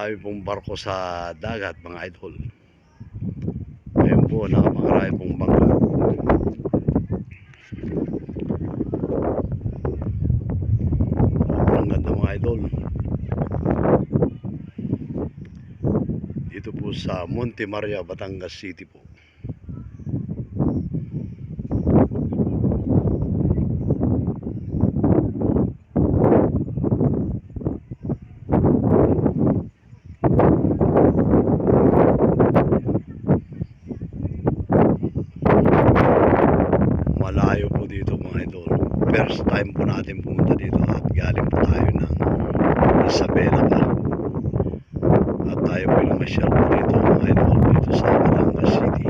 dami pong barko sa dagat mga idol. Ngayon po, nakapangarami pong bangka. Ang ganda mga idol. Dito po sa Monte Maria, Batangas City po. Malayo po dito mga idol. First time po natin pumunta dito at galing po tayo ng Isabela pa. At tayo po yung masyal po dito mga idol dito sa Batangas City.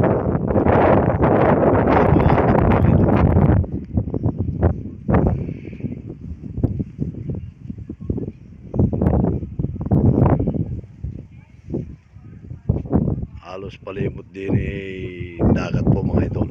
Halos palimot din eh dagat po mga idol.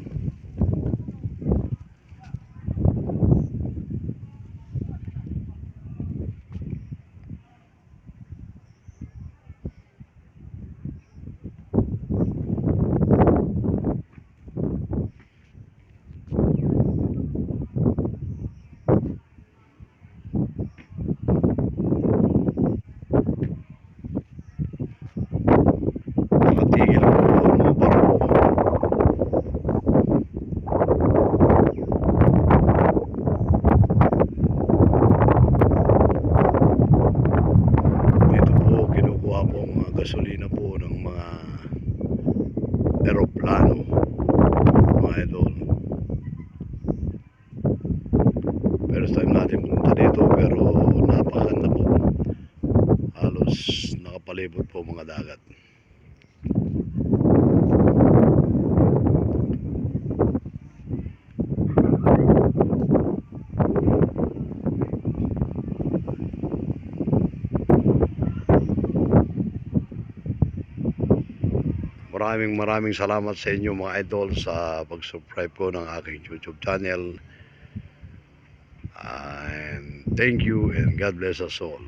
Nakatigil po ang mga barko. Dito po kinukuha po ang mga gasolina po ng mga eroplano mga idol. First time natin pumunta dito pero napakaganda po. Halos nakapalibot po mga dagat. Maraming maraming salamat sa inyo mga idol sa pag-subscribe ko ng aking YouTube channel. Thank you and God bless us all.